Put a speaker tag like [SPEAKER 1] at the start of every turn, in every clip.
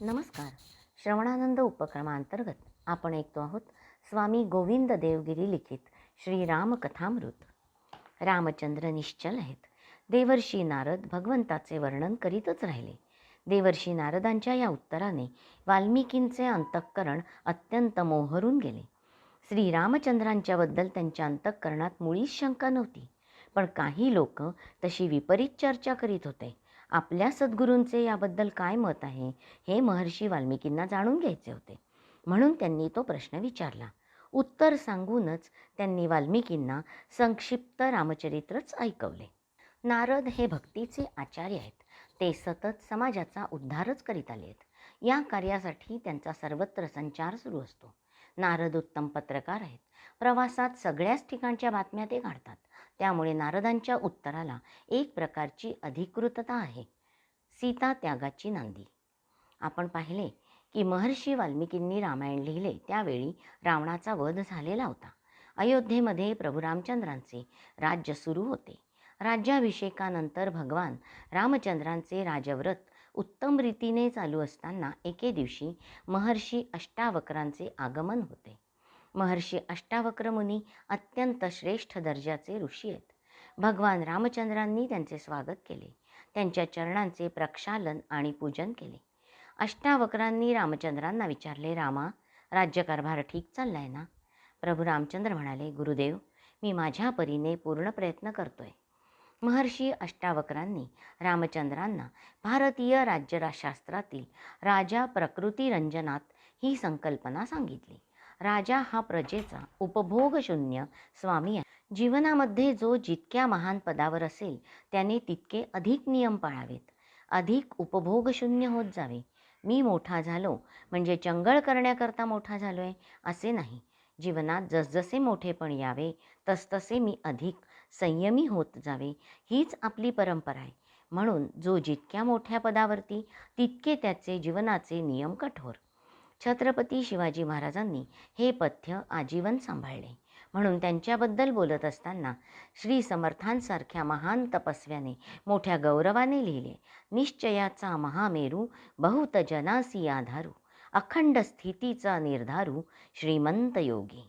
[SPEAKER 1] नमस्कार. श्रवणानंद उपक्रमांतर्गत आपण ऐकतो आहोत स्वामी गोविंद देवगिरी लिखित श्रीराम कथामृत रामचंद्र निश्चल आहेत. देवर्षी नारद भगवंताचे वर्णन करीतच राहिले. देवर्षी नारदांच्या या उत्तराने वाल्मिकींचे अंतःकरण अत्यंत मोहरून गेले. श्रीरामचंद्रांच्याबद्दल त्यांच्या अंतःकरणात मुळीच शंका नव्हती. पण काही लोक तशी विपरीत चर्चा करीत होते. आपल्या सद्गुरूंचे याबद्दल काय मत आहे हे महर्षी वाल्मिकींना जाणून घ्यायचे होते. म्हणून त्यांनी तो प्रश्न विचारला. उत्तर सांगूनच त्यांनी वाल्मिकींना संक्षिप्त रामचरित्रच ऐकवले. नारद हे भक्तीचे आचार्य आहेत. ते सतत समाजाचा उद्धारच करीत आले आहेत. या कार्यासाठी त्यांचा सर्वत्र संचार सुरू असतो. नारद उत्तम पत्रकार आहेत. प्रवासात सगळ्याच ठिकाणच्या बातम्या ते काढतात त्यामुळे नारदांच्या उत्तराला एक प्रकारची अधिकृतता आहे. सीता त्यागाची नांदी. आपण पाहिले की महर्षी वाल्मिकींनी रामायण लिहिले त्यावेळी रावणाचा वध झालेला होता. अयोध्येमध्ये प्रभू रामचंद्रांचे राज्य सुरू होते. राज्याभिषेकानंतर भगवान रामचंद्रांचे राजव्रत उत्तम रीतीने चालू असताना एके दिवशी महर्षी अष्टावक्रांचे आगमन होते. महर्षी अष्टावक्र मुनी अत्यंत श्रेष्ठ दर्जाचे ऋषी आहेत. भगवान रामचंद्रांनी त्यांचे स्वागत केले. त्यांच्या चरणांचे प्रक्षालन आणि पूजन केले. अष्टावक्रांनी रामचंद्रांना विचारले रामा राज्यकारभार ठीक चाललाय ना? प्रभू रामचंद्र म्हणाले गुरुदेव मी माझ्या परीने पूर्ण प्रयत्न करतोय. महर्षी अष्टावक्रांनी रामचंद्रांना भारतीय राज्यशास्त्रातील राजा प्रकृती रंजनात ही संकल्पना सांगितली. राजा हा प्रजेचा उपभोगशून्य स्वामी आहे. जीवनामध्ये जो जितक्या महान पदावर असेल त्याने तितके अधिक नियम पाळावेत. अधिक उपभोगशून्य होत जावे. मी मोठा झालो म्हणजे चंगळ करण्याकरता मोठा झालो आहे असे नाही. जीवनात जसजसे मोठेपण यावे तसतसे मी अधिक संयमी होत जावे हीच आपली परंपरा आहे. म्हणून जो जितक्या मोठ्या पदावरती तितके त्याचे जीवनाचे नियम कठोर. छत्रपती शिवाजी महाराजांनी हे पथ्य आजीवन सांभाळले. म्हणून त्यांच्याबद्दल बोलत असताना श्री समर्थांसारख्या महान तपस्व्याने मोठ्या गौरवाने लिहिले निश्चयाचा महामेरू बहुत जनासी आधारू अखंड स्थितीचा निर्धारू श्रीमंत योगी.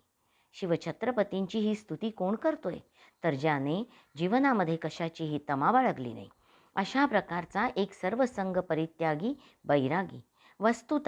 [SPEAKER 1] शिवछत्रपतींची ही स्तुती कोण करतोय? तर ज्याने जीवनामध्ये कशाचीही तमा बाळगली नाही अशा प्रकारचा एक सर्वसंग परित्यागी बैरागी वस्तुत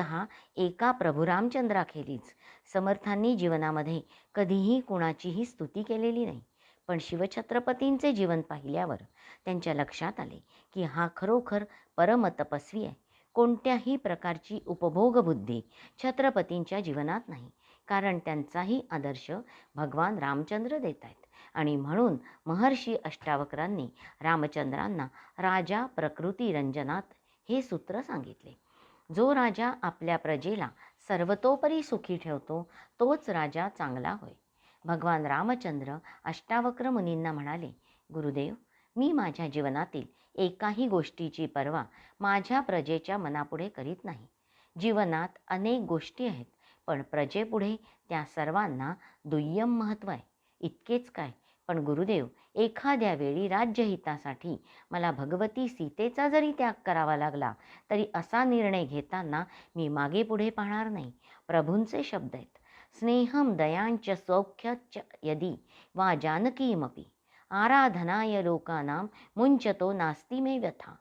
[SPEAKER 1] एका प्रभुरामचंद्राखेरीज समर्थांनी जीवनामध्ये कधीही कुणाचीही स्तुती केलेली नाही पण शिवछत्रपतींचे जीवन पाहिल्यावर त्यांच्या लक्षात आले की हा खरोखर परमतपस्वी आहे. कोणत्याही प्रकारची उपभोगबुद्धी छत्रपतींच्या जीवनात नाही कारण त्यांचाही आदर्श भगवान रामचंद्र देत आहेत आणि म्हणून महर्षी अष्टावक्रांनी रामचंद्रांना राजा प्रकृती रंजनात हे सूत्र सांगितले. जो राजा आपल्या प्रजेला सर्वतोपरी सुखी ठेवतो तोच राजा चांगला होय. भगवान रामचंद्र अष्टावक्र मुनींना म्हणाले गुरुदेव मी माझ्या जीवनातील एकाही गोष्टीची पर्वा माझ्या प्रजेच्या मनापुढे करीत नाही. जीवनात अनेक गोष्टी आहेत पण प्रजेपुढे त्या सर्वांना दुय्यम महत्त्व आहे. इतकेच काय पण गुरुदेव एखाद्या वेळी राज्यहितासाठी मला भगवती सीतेचा जरी त्याग करावा लागला तरी असा निर्णय घेताना मी मागे पुढे पाहणार नाही. प्रभूंचे शब्द आहेत स्नेहम दयांच सौख्यच यदी वा जानकीमपी आराधनाय लोकानाम मुंचतो नास्ती मे व्यथा.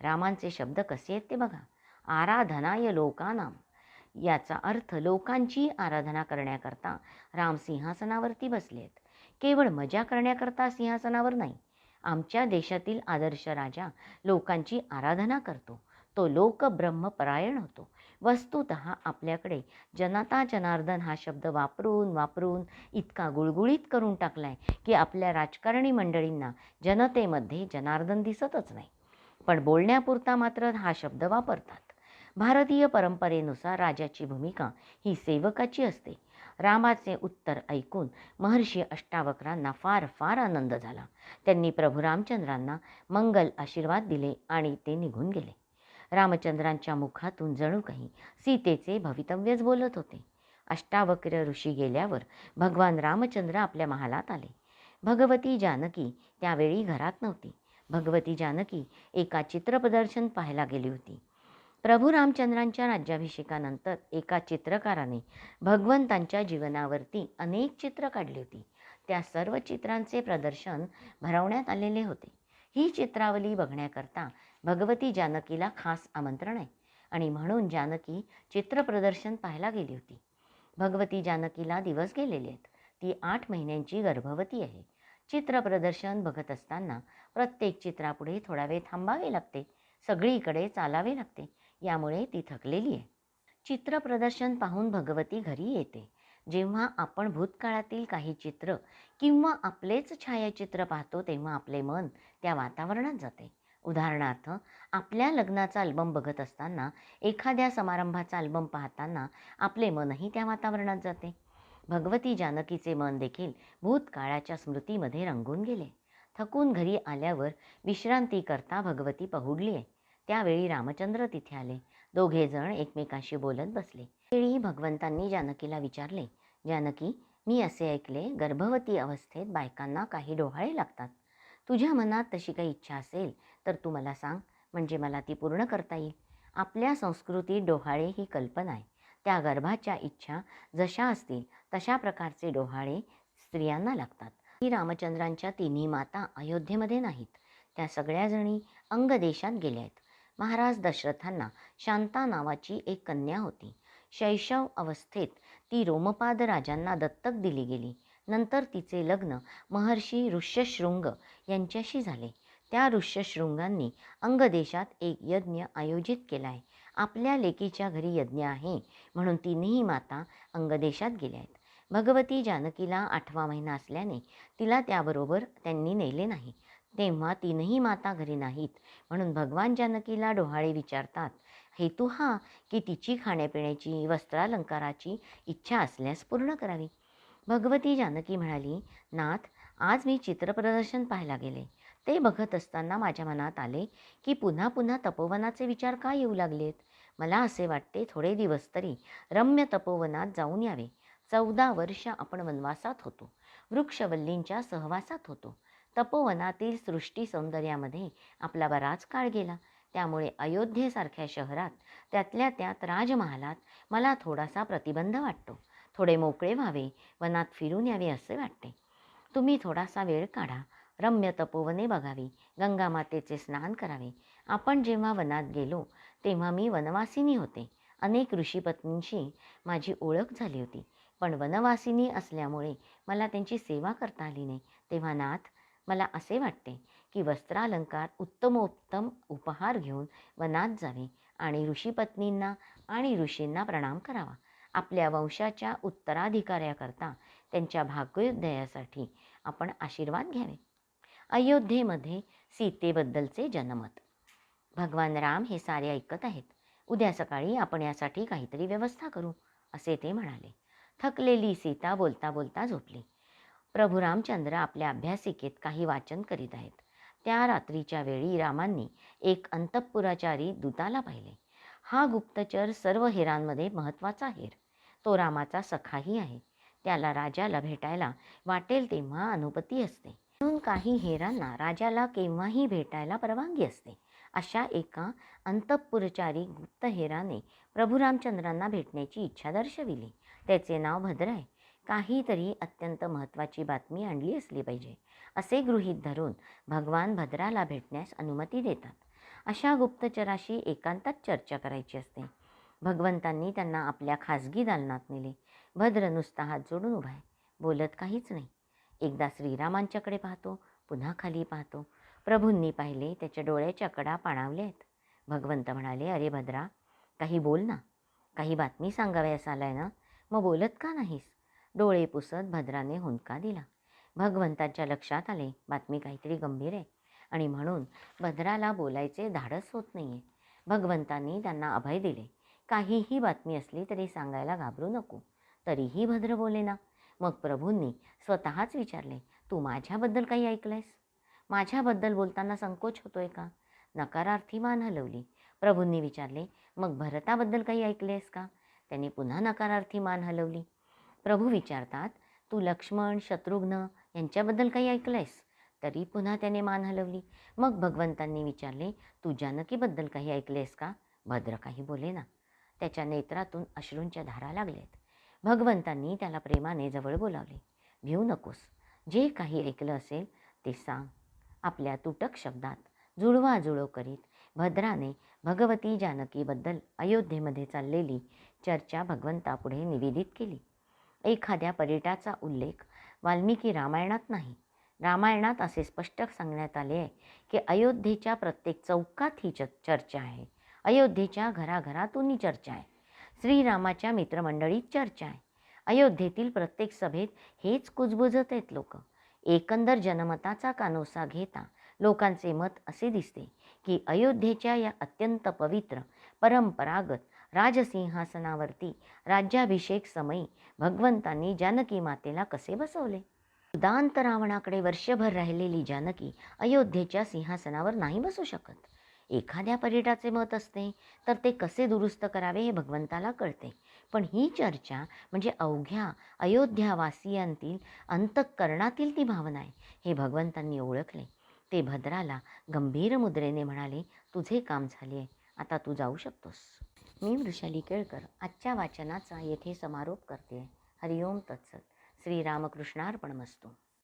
[SPEAKER 1] रामांचे शब्द कसे आहेत ते बघा. आराधनाय लोकानाम याचा अर्थ लोकांची आराधना करण्याकरता राम सिंहासनावरती बसले आहेत केवळ मजा करण्याकरता सिंहासनावर नाही. आमच्या देशातील आदर्श राजा लोकांची आराधना करतो. तो लोक ब्रह्मपरायण होतो. वस्तुत आपल्याकडे जनता जनार्दन हा शब्द वापरून वापरून इतका गुळगुळीत करून टाकलाय की आपल्या राजकारणी मंडळींना जनतेमध्ये जनार्दन दिसतच नाही. पण बोलण्यापुरता मात्र हा शब्द वापरतात. भारतीय परंपरेनुसार राजाची भूमिका ही सेवकाची असते. रामाचे उत्तर ऐकून महर्षी अष्टावक्रांना फार फार आनंद झाला. त्यांनी प्रभू रामचंद्रांना मंगल आशीर्वाद दिले आणि ते निघून गेले. रामचंद्रांच्या मुखातून जणू काही सीतेचे भवितव्यच बोलत होते. अष्टावक्र ऋषी गेल्यावर भगवान रामचंद्र आपल्या महालात आले. भगवती जानकी त्यावेळी घरात नव्हती. भगवती जानकी एका चित्रप्रदर्शन पाहायला गेली होती. प्रभू रामचंद्रांच्या राज्याभिषेकानंतर एका चित्रकाराने भगवंतांच्या जीवनावरती अनेक चित्र काढली होती. त्या सर्व चित्रांचे प्रदर्शन भरवण्यात आलेले होते. ही चित्रावली बघण्याकरता भगवती जानकीला खास आमंत्रण आहे आणि म्हणून जानकी चित्रप्रदर्शन पाहायला गेली होती. भगवती जानकीला दिवस गेलेले आहेत. ती आठ महिन्यांची गर्भवती आहे. चित्रप्रदर्शन बघत असताना प्रत्येक चित्रापुढे थोडा वेळ थांबावे लागते. सगळीकडे चालावे लागते. यामुळे ती थकलेली आहे. चित्र प्रदर्शन पाहून भगवती घरी येते. जेव्हा आपण भूतकाळातील काही चित्र किंवा आपलेच छायाचित्र पाहतो तेव्हा आपले मन त्या वातावरणात जाते. उदाहरणार्थ आपल्या लग्नाचा अल्बम बघत असताना एखाद्या समारंभाचा अल्बम पाहताना आपले मनही त्या वातावरणात जाते. भगवती जानकीचे मन देखील भूतकाळाच्या स्मृतीमध्ये रंगून गेले. थकून घरी आल्यावर विश्रांती करता भगवती पहुडली आहे. त्यावेळी रामचंद्र तिथे आले. दोघे जण एकमेकाशी बोलत बसले. वेळी भगवंतांनी जानकीला विचारले जानकी मी असे ऐकले गर्भवती अवस्थेत बायकांना काही डोहाळे लागतात. तुझ्या मनात तशी काही इच्छा असेल तर तू मला सांग म्हणजे मला ती पूर्ण करता येईल. आपल्या संस्कृतीत डोहाळे ही कल्पना आहे. त्या गर्भाच्या इच्छा जशा असतील तशा प्रकारचे डोहाळे स्त्रियांना लागतात. ही रामचंद्रांच्या तिन्ही माता अयोध्येमध्ये नाहीत. त्या सगळ्याजणी अंगदेशात गेल्या आहेत. महाराज दशरथांना शांता नावाची एक कन्या होती. शैशव अवस्थेत ती रोमपाद राजांना दत्तक दिली गेली. नंतर तिचे लग्न महर्षी ऋष्यशृंग यांच्याशी झाले. त्या ऋष्यशृंगांनी अंगदेशात एक यज्ञ आयोजित केला आहे आपल्या लेकीच्या घरी यज्ञ आहे म्हणून तिन्ही माता अंगदेशात गेल्या आहेत. भगवती जानकीला आठवा महिना असल्याने तिला त्याबरोबर त्यांनी नेले नाही. तेव्हा तीनही माता घरी नाहीत. म्हणून भगवान जानकीला डोहाळे विचारतात हेतू हा की तिची खाण्यापिण्याची वस्त्रालंकाराची इच्छा असल्यास पूर्ण करावी. भगवती जानकी म्हणाली नाथ आज मी चित्रप्रदर्शन पाहायला गेले. ते बघत असताना माझ्या मनात आले की पुन्हा पुन्हा तपोवनाचे विचार का येऊ लागलेत? मला असे वाटते थोडे दिवस तरी रम्य तपोवनात जाऊन यावे. चौदा वर्ष आपण वनवासात होतो. वृक्षवल्लींच्या सहवासात होतो. तपोवनातील सृष्टी सौंदर्यामध्ये आपला बराच काळ गेला. त्यामुळे अयोध्येसारख्या शहरात त्यातल्या त्यात राजमहालात मला थोडासा प्रतिबंध वाटतो. थोडे मोकळे व्हावे वनात फिरून यावे असे वाटते. तुम्ही थोडासा वेळ काढा. रम्य तपोवने बघावी गंगामातेचे स्नान करावे. आपण जेव्हा वनात गेलो तेव्हा मी वनवासिनी होते. अनेक ऋषीपत्नींशी माझी ओळख झाली होती. पण वनवासिनी असल्यामुळे मला त्यांची सेवा करता आली नाही. तेव्हा नाथ मला असे वाटते की वस्त्रालंकार उत्तमोत्तम उपहार घेऊन वनात जावे आणि ऋषीपत्नींना आणि ऋषींना प्रणाम करावा. आपल्या वंशाच्या उत्तराधिकाऱ्याकरता त्यांच्या भाग्योदयासाठी आपण आशीर्वाद घ्यावे. अयोध्येमध्ये सीतेबद्दलचे जनमत. भगवान राम हे सारे ऐकत आहेत. उद्या सकाळी आपण यासाठी काहीतरी व्यवस्था करू असे ते म्हणाले. थकलेली सीता बोलता बोलता झोपली. प्रभू रामचंद्र आपल्या अभ्यासिकेत काही वाचन करीत आहेत. त्या रात्रीच्या वेळी रामांनी एक अंतःपुराचारी दूताला पाहिले. हा गुप्तचर सर्व हेरांमध्ये महत्त्वाचा हेर तो रामाचा सखाही आहे. त्याला राजाला भेटायला वाटेल तेव्हा अनुपती असते. म्हणून काही हेरांना राजाला केव्हाही भेटायला परवानगी असते. अशा एका अंतःपुरचारी गुप्तहेराने प्रभू रामचंद्रांना भेटण्याची इच्छा दर्शविली. त्याचे नाव भद्र आहे. काहीतरी अत्यंत महत्त्वाची बातमी आणली असली पाहिजे असे गृहीत धरून भगवान भद्राला भेटण्यास अनुमती देतात. अशा गुप्तचराशी एकांतात चर्चा करायची असते. भगवंतांनी त्यांना आपल्या खाजगी दालनात नेले. भद्र नुसता हात जोडून उभा आहे. बोलत काहीच नाही. एकदा श्रीरामांच्याकडे पाहतो पुन्हा खाली पाहतो. प्रभूंनी पाहिले त्याच्या डोळ्याच्या कडा पाणावल्या आहेत. भगवंत म्हणाले अरे भद्रा काही बोल ना. काही बातमी सांगाव्यास आलाय ना? मग बोलत का नाहीस? डोळे पुसत भद्राने हुंदका दिला. भगवंताच्या लक्षात आले बातमी काहीतरी गंभीर आहे. आणि म्हणून भद्राला बोलायचे धाडस होत नाही आहे भगवंतांनी त्यांना अभय दिले. काहीही बातमी असली तरी सांगायला घाबरू नको. तरीही भद्र बोले ना. मग प्रभूंनी स्वतःच विचारले तू माझ्याबद्दल काही ऐकलंयस? माझ्याबद्दल बोलताना संकोच होतोय का? नकारार्थी मान हलवली. प्रभूंनी विचारले मग भरताबद्दल काही ऐकलेस का? त्यांनी पुन्हा नकारार्थी मान हलवली. प्रभू विचारतात तू लक्ष्मण शत्रुघ्न यांच्याबद्दल काही ऐकलंयस? तरी पुन्हा त्याने मान हलवली. मग भगवंतांनी विचारले तू जानकीबद्दल काही ऐकलेस का? भद्र काही बोले ना. त्याच्या नेत्रातून अश्रूंच्या धारा लागल्यात. भगवंतांनी त्याला प्रेमाने जवळ बोलावले भिऊ नकोस. जे काही ऐकलं असेल ते सांग. आपल्या तुटक शब्दात जुळवाजुळव करीत भद्राने भगवती जानकीबद्दल अयोध्येमध्ये चाललेली चर्चा भगवंतापुढे निवेदित केली. एखाद्या पर्यटाचा उल्लेख वाल्मिकी रामायणात नाही. रामायणात असे स्पष्ट सांगण्यात आले आहे की अयोध्येच्या प्रत्येक चौकात ही च चर्चा आहे. अयोध्येच्या घराघरातून ही चर्चा आहे. श्रीरामाच्या मित्रमंडळीत चर्चा आहे. अयोध्येतील प्रत्येक सभेत हेच कुजबुजत आहेत लोक. एकंदर जनमताचा कानोसा घेता लोकांचे मत असे दिसते की अयोध्येच्या या अत्यंत पवित्र परंपरागत राजसिंहासनावरती राज्याभिषेक समयी भगवंतांनी जानकी मातेला कसे बसवले? उदांत रावणाकडे वर्षभर राहिलेली जानकी अयोध्येच्या सिंहासनावर नाही बसू शकत. एखाद्या पर्यटाचे मत असते तर ते कसे दुरुस्त करावे हे भगवंताला कळते. पण ही चर्चा म्हणजे अवघ्या अयोध्यावासियांतील अंतःकरणातील ती भावना आहे हे भगवंतांनी ओळखले. ते भद्राला गंभीर मुद्रेने म्हणाले तुझे काम झाले आहे आता तू जाऊ शकतोस. मी वृषाली केळकर आजच्या वाचनाचा येथे समारोप करते. हरिओम तत्सत. श्रीरामकृष्णार्पण मस्तू